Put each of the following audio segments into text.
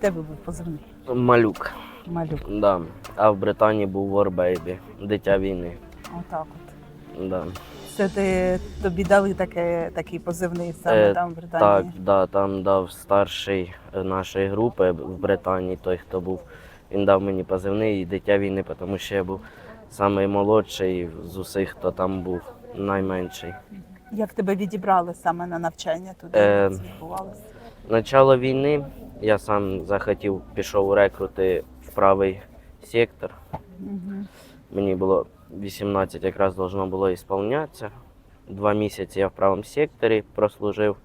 Тебе був позивний? Малюк. Малюк. Да. А в Британії був War Baby, дитя війни. Отак от. Да. Це ти тобі дали таке, такий позивний саме Е, там в Британії? Так, да, там дав старший нашої групи в Британії, той, хто був, він дав мені позивний і дитя війни, тому що я був наймолодший з усіх, хто там був, найменший. Як тебе відібрали саме на навчання туди? Е? Начало війни я сам захотів, пішов у рекрути в правий сектор. Мгм. Мені було 18 якраз должно було ісполнятися. Два місяці я в правому секторі прослужив,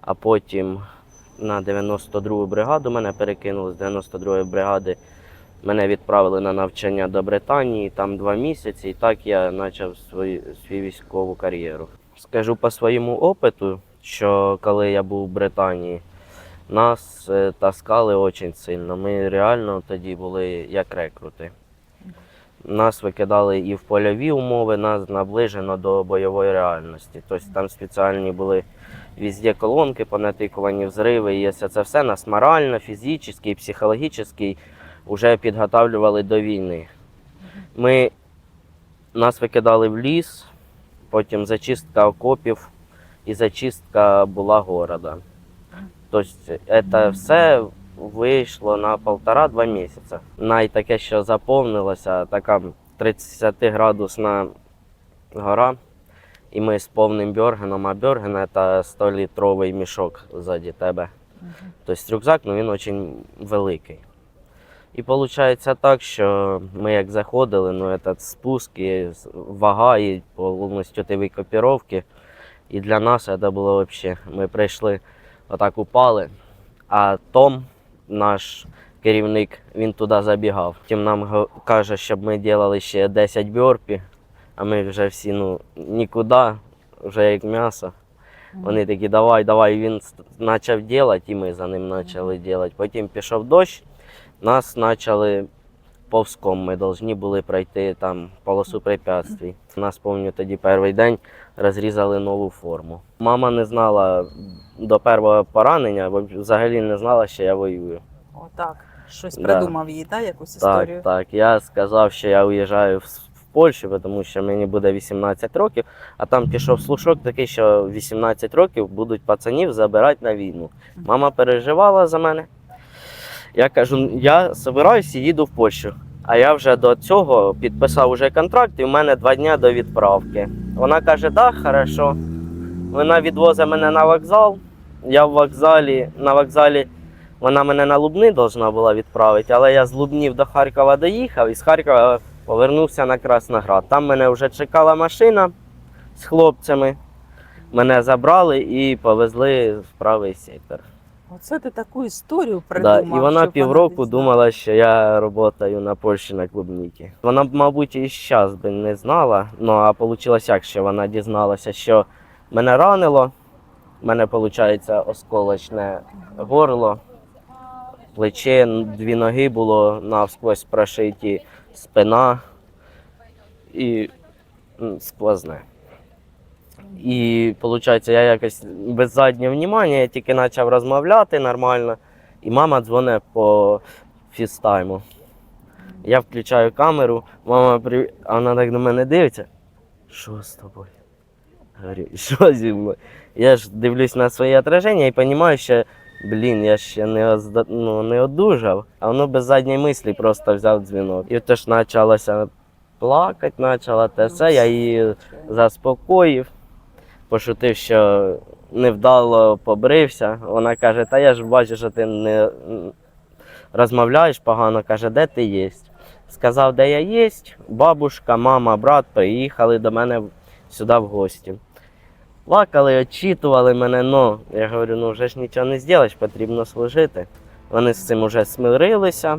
а потім на 92-гу бригаду мене перекинули з 92-ї бригади. Мене відправили на навчання до Британії, там два місяці, і так я почав свою, свою військову кар'єру. Скажу по своєму опиту, що коли я був в Британії, нас е, таскали дуже сильно. Ми реально тоді були як рекрути. Нас викидали і в польові умови, нас наближено до бойової реальності. Тобто там спеціальні були везде колонки, понатикувані взриви. І це, все нас морально, фізично і психологічно вже підготовлювали до війни. Ми, нас викидали в ліс, потім зачистка окопів і зачистка була города. Тобто це все вийшло на полтора-два місяці. Найтаке, що заповнилося, така 30-градусна гора. І ми з повним бьоргеном, а бьорген це 100-літровий мішок ззаді тебе. Тобто рюкзак ну, він дуже великий. І виходить так, що ми як заходили, ну этот спуск, і вага і повністю ті викопіровки. І для нас це було взагалі. Ми прийшли, отак упали, а Том, наш керівник, він туди забігав. Тим нам каже, щоб ми робили ще 10 бьорпі, а ми вже всі ну, нікуди, вже як м'ясо. Вони такі, давай, давай. Він почав робити, і ми за ним почали робити. Потім пішов дощ, нас почали повзком. Ми повинні були пройти там полосу препятствий. Нас пам'ятаю тоді перший день розрізали нову форму. Мама не знала до першого поранення, взагалі не знала, що я воюю. Отак. Щось Да. придумав їй, так? Якусь історію? Так, так. Я сказав, що я уїжджаю в, в Польщу, тому що мені буде 18 років, а там пішов слушок такий, що 18 років будуть пацанів забирати на війну. Мама переживала за мене. Я кажу, я збираюся і їду в Польщу. А я вже до цього підписав уже контракт, і в мене два дні до відправки. Вона каже, так, хорошо. Вона відвозить мене на вокзал. Я в вокзалі, на вокзалі вона мене на Лубни должна була відправити, але я з Лубнів до Харкова доїхав і з Харкова повернувся на Красноград. Там мене вже чекала машина з хлопцями. Мене забрали і повезли в правий сектор. Оце ти таку історію Да, і вона півроку думала, що я працюю на Польщі на клубніки. Вона мабуть, і зараз би не знала. Ну а вийшло як, що вона дізналася, що мене ранило. У мене виходить осколочне горло, плече, дві ноги було навсквозь прошиті, спина і сквозне. І виходить, я якось без заднього внимання, я тільки почав розмовляти нормально, і мама дзвонить по фістайму. Я включаю камеру, мама при... а вона так на мене дивиться. Що з тобою? Говорю, що зі мною? Я ж дивлюсь на своє отраження і розумію, що блін, я ще не, озда... ну, не одужав, а воно без задньої мислі просто взяв дзвінок. І теж почалося плакати, почала те все, я її заспокоїв, пошутив, що невдало побрився. Вона каже, та я ж бачу, що ти не розмовляєш погано, каже, де ти є? Сказав, де я є. Бабушка, мама, брат приїхали до мене сюди в гості. Плакали, очитували мене, ну я говорю, ну вже ж нічого не зробиш, потрібно служити. Вони з цим вже смирилися,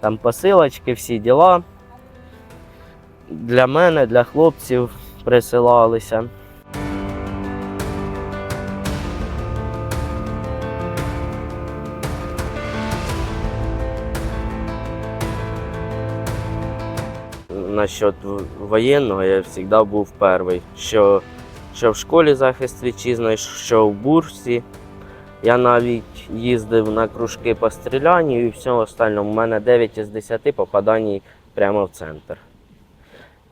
там посилочки, всі діла. Для мене, для хлопців присилалися. Насчет воєнного я завжди був перший. Що, що в школі захист вітчизни, що в бурсі. Я навіть їздив на кружки по стрілянню і всього остальному. У мене 9 із 10 попадань прямо в центр.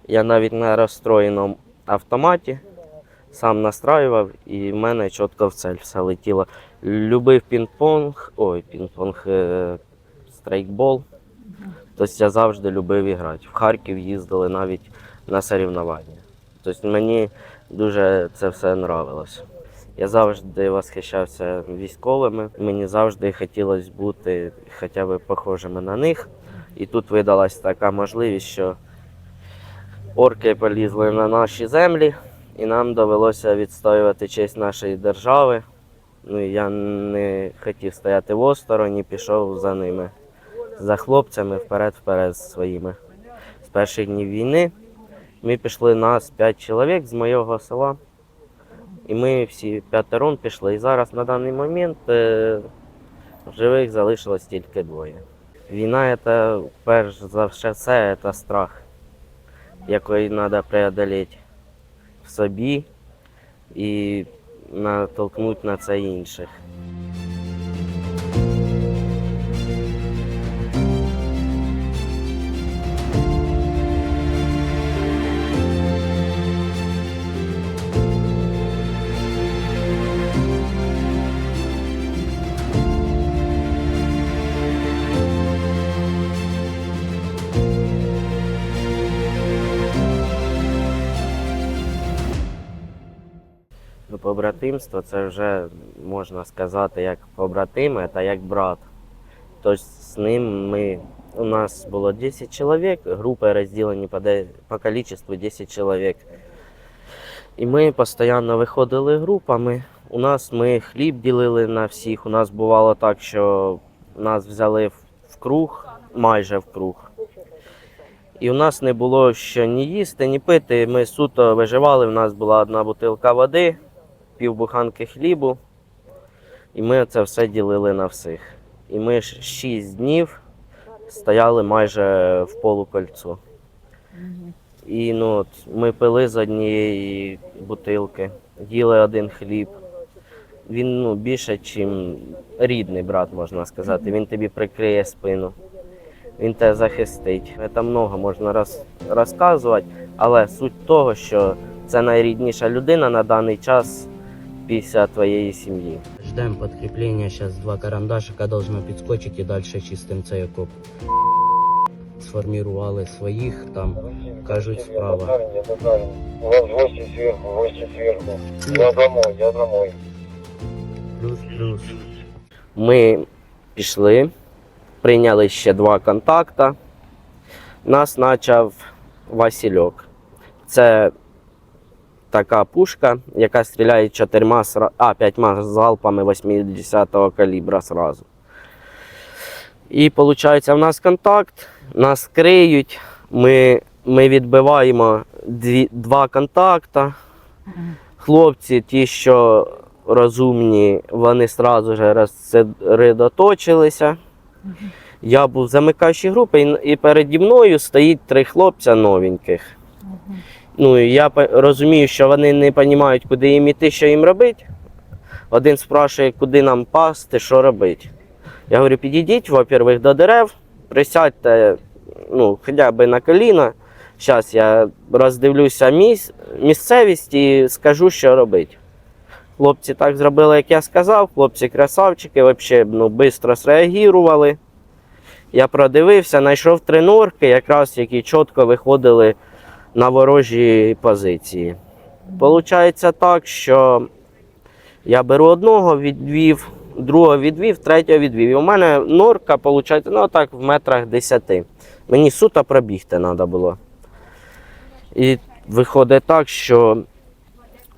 Я навіть на розстроєному автоматі сам настраював, і в мене чітко в цель все летіло. Любив пінг-понг, ой, пінг-понг, е, страйкбол. Тобто я завжди любив іграти. В Харків їздили навіть на соревнування. Тобто мені дуже це все нравилось. Я завжди восхищався військовими. Мені завжди хотілося бути хоча б похожими на них. І тут видалась така можливість, що орки полізли на наші землі, і нам довелося відстоювати честь нашої держави. Ну, я не хотів стояти в остороні, пішов за ними, за хлопцями вперед-вперед своїми. З перших днів війни ми пішли нас п'ять чоловік з моєго села. І ми всі п'ятерон пішли. І зараз на даний момент е, живих залишилось тільки двоє. Війна це перш за все це страх, який треба преодоліти в собі і натолкнути на це інших. Побратимство це вже можна сказати як побратими та як брат. Тобто з ним ми. У нас було 10 чоловік, групи розділені по, де, по кількості 10 чоловік. І ми постійно виходили групами. У нас ми хліб ділили на всіх. У нас бувало так, що нас взяли в круг, майже в круг. І у нас не було що ні їсти, ні пити. Ми суто виживали. У нас була одна бутилка води, півбуханки хлібу. І ми це все ділили на всіх. І ми ж 6 днів стояли майже в полукольцо. І ну, от, ми пили з однієї бутилки, їли один хліб. Він ну, більше, ніж рідний брат, можна сказати. Він тобі прикриє спину, він тебе захистить. Це много можна роз, розказувати, але суть того, що це найрідніша людина на даний час після твоєї сім'ї. Ждемо підкріплення, зараз два карандашика должно підскочити і далі чистим цей окоп. Сформували своїх, там кажуть справа. У вас гости сверху, гости сверху. Я домой, я домой. Плюс-плюс. Ми пішли, прийняли ще два контакта. Нас почав Васильок. Це така пушка, яка стріляє чотирма, а, п'ятьма залпами 80-го калібра зразу. І виходить, в нас контакт, нас криють, ми, ми відбиваємо дві, два контакта. Хлопці, ті, що розумні, вони одразу ж розсередоточилися. Я був замикаючий групи, і переді мною стоїть три хлопця новеньких. Ну, я розумію, що вони не розуміють, куди їм іти, що їм робити. Один спрашує, куди нам пасти, що робити. Я говорю, підійдіть, во-первых, до дерев, присядьте ну, хоча б на коліна. Зараз я роздивлюся міс... місцевість і скажу, що робити. Хлопці так зробили, як я сказав. Хлопці красавчики, взагалі ну, швидко зреагували. Я продивився, знайшов три норки, якраз які чітко виходили на ворожі позиції. Получається так, що я беру одного, відвів, другого відвів, третього відвів. І у мене норка, виходить, ну так в метрах 10. Мені суто пробігти треба було. І виходить так, що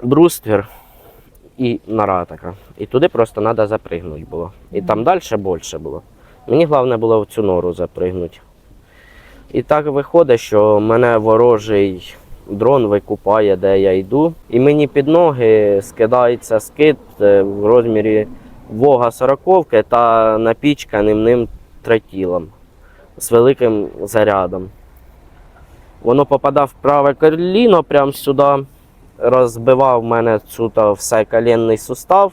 бруствір і нора така. І туди просто треба запригнути було. І там далі більше було. Мені головне було в цю нору запригнути. І так виходить, що мене ворожий дрон викупає, де я йду. І мені під ноги скидається скид е, в розмірі вога сороковки та напічканим ним тротілом з великим зарядом. Воно попадав в праве коліно прямо сюди, розбивав мене тут все колінний сустав.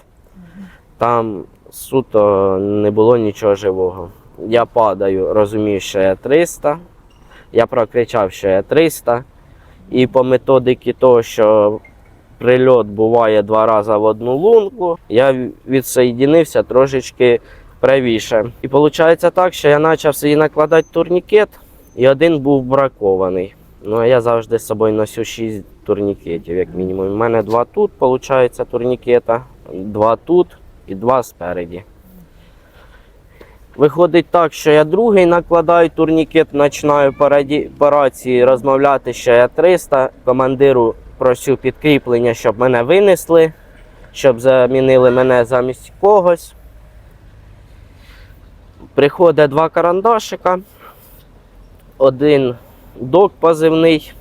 Там суто не було нічого живого. Я падаю, розумію, що я 300. Я прокричав, що я 300. І по методиці того, що прильот буває два рази в одну лунку, я відсоєдинився трошечки правіше. І виходить так, що я почав собі накладати турнікет, і один був бракований. Ну, а я завжди з собою носю 6 турнікетів, як мінімум. У мене два тут, виходить, турнікета, два тут і два спереді. Виходить так, що я другий накладаю турнікет, починаю по, рації розмовляти, що я 300. Командиру просю підкріплення, щоб мене винесли, щоб замінили мене замість когось. Приходить два карандашика, один док позивний,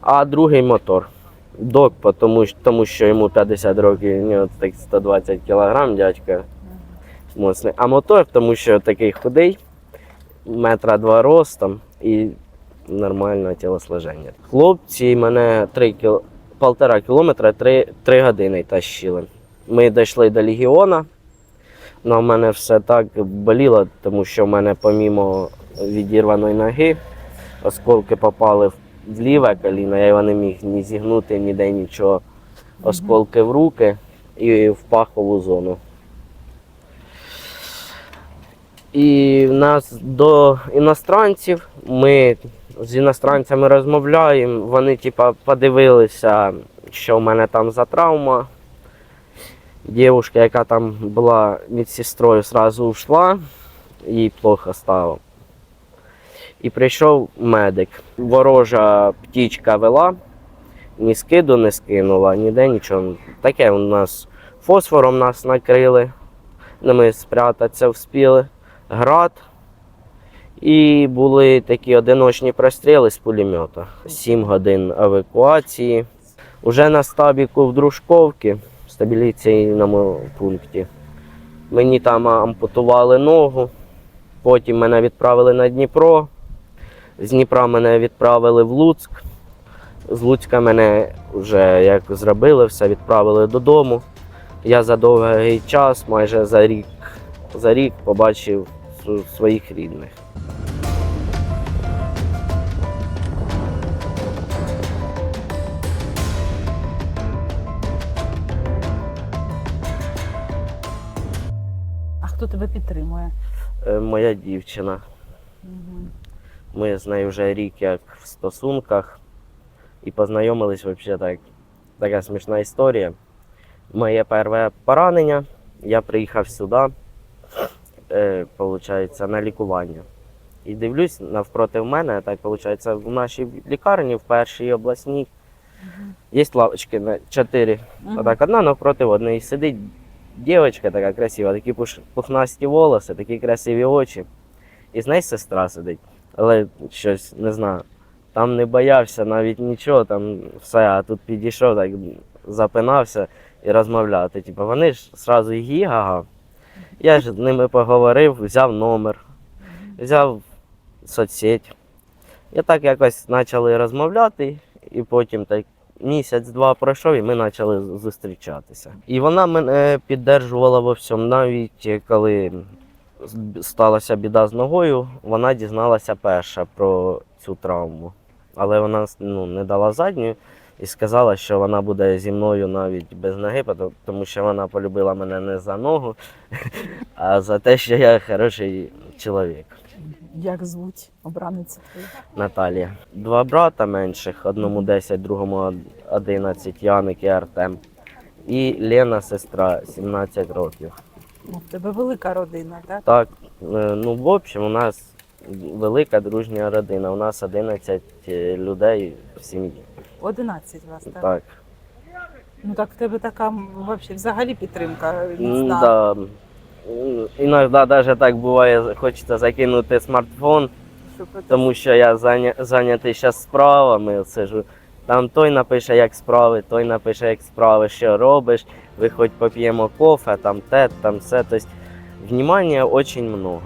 а другий мотор. Док, тому, що- йому 50 років, у нього 120 кг, дядька моцний. А мотор, тому що такий худий, метра два ростом і нормальне тілосложення. Хлопці мене 3 кіл... полтора кілометра 3, 3 години тащили. Ми дійшли до Легіона. але в мене все так боліло, тому що в мене помімо відірваної ноги, осколки попали в в ліве коліно, я його не міг ні зігнути, ніде нічого. Осколки в руки і в пахову зону. І в нас до іностранців ми з іностранцями розмовляємо. Вони, типа, подивилися, що в мене там за травма. Дівчинка, яка там була медсестрою, одразу ушла, їй плохо стало. І прийшов медик. Ворожа птічка вела, ні скиду не скинула, ніде нічого. Таке у нас фосфором нас накрили, ми спрятатися вспіли. Град. І були такі одиночні простріли з пулемета. Сім годин евакуації. Уже на стабіку в Дружковці, в стабілізаційному пункті. Мені там ампутували ногу, потім мене відправили на Дніпро. З Дніпра мене відправили в Луцьк. З Луцька мене вже як зробили, все відправили додому. Я за довгий час, майже за рік, за рік побачив своїх рідних. А хто тебе підтримує? Е, Моя дівчина. Ми з нею вже рік як в стосунках і познайомились взагалі так. Така смішна історія. Моє перше поранення. Я приїхав сюди, е, получається, на лікування. І дивлюсь, навпроти мене, так виходить, в нашій лікарні, в першій обласній, є лавочки на чотири. Отак одна навпроти одної сидить дівчинка така красива, такі пухнасті волоси, такі красиві очі. І з нею сестра сидить. Але щось не знаю. Там не боявся навіть нічого, там все, а тут підійшов, так запинався і розмовляти. Типу, вони ж одразу гі-га-га. Я ж з ними поговорив, взяв номер, взяв соцсеть. І так якось почали розмовляти, і потім так місяць-два пройшов, і ми почали зустрічатися. І вона мене піддержувала во всьому, навіть коли сталася біда з ногою, вона дізналася перша про цю травму. Але вона ну, не дала задню і сказала, що вона буде зі мною навіть без ноги, тому що вона полюбила мене не за ногу, а за те, що я хороший чоловік. Як звуть обраниця? Наталія. Два брата менших, одному 10, другому 11, Яник і Артем. І Лена, сестра, 17 років. Ну, в тебе велика родина, так? Так, е, ну в общем, у нас велика дружня родина. У нас 11 людей в сім'ї. 11 вас, так? Так. Ну так в тебе така вообще, взагалі підтримка міцна. Да. Іноді навіть так буває, хочеться закинути смартфон, тому що я зайнятий зараз справами. Сижу. Там той напише, як справи, той напише, як справи, що робиш. Ви хоч поп'ємо кофе, там те, там все. Тобто, внимання дуже много.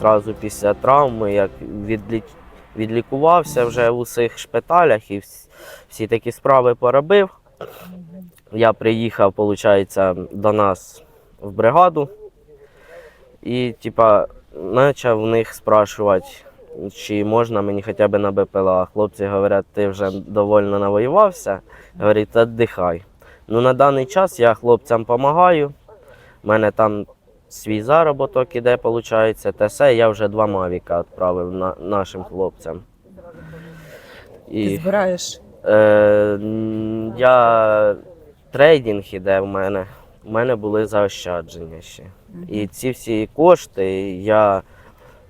Зразу після травми, як відлі... відлікувався вже в усіх шпиталях і всі такі справи поробив. Я приїхав, виходить, до нас в бригаду і, типа, почав в них спрашувати, чи можна мені хоча б на БПЛА. Хлопці говорять, ти вже довольно навоювався. Говорить, віддихай. Ну, на даний час я хлопцям допомагаю. У мене там свій заробіток іде, виходить. Те все, я вже два мавіка відправив на, нашим хлопцям. Ти збираєш е, я трейдинг іде в мене. У мене були заощадження ще. І ці всі кошти я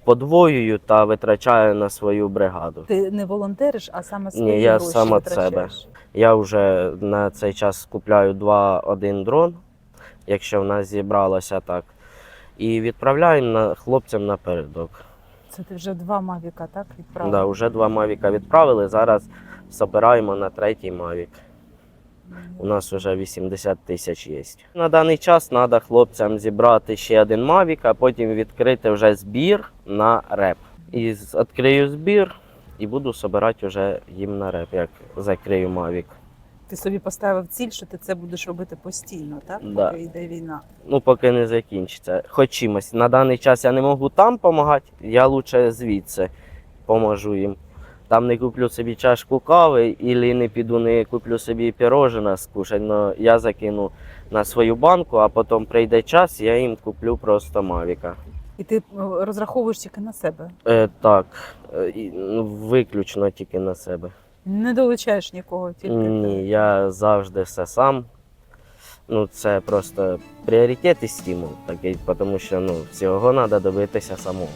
подвоюю та витрачаю на свою бригаду. Ти не волонтериш, а саме свої Ні, я гроші сам від витрачаєш. Я вже на цей час купляю 2-1 дрон, якщо в нас зібралося так. І відправляємо на хлопцям напередок. Це ти вже два мавіка, так? Відправив? Да, вже два мавіка відправили. Зараз збираємо на третій мавік. У нас вже 80 тисяч є. На даний час треба хлопцям зібрати ще один мавік, а потім відкрити вже збір на реп. І відкрию збір і буду збирати вже їм на реп, як закрию мавік. Ти собі поставив ціль, що ти це будеш робити постійно, так? Да. Поки йде війна. Ну, поки не закінчиться. Хоч чимось. На даний час я не можу там допомагати, я краще звідси поможу їм. Там не куплю собі чашку кави, і не піду, не куплю собі пірожина скушать, но я закину на свою банку, а потім прийде час, я їм куплю просто мавіка. І ти е, розраховуєш тільки на себе. Е, так, е, ну, виключно тільки на себе. Не долучаєш нікого, тільки Ні, ти. я завжди все сам. Ну, це просто пріоритет і стимул такий, тому що ну, всього треба добитися самому.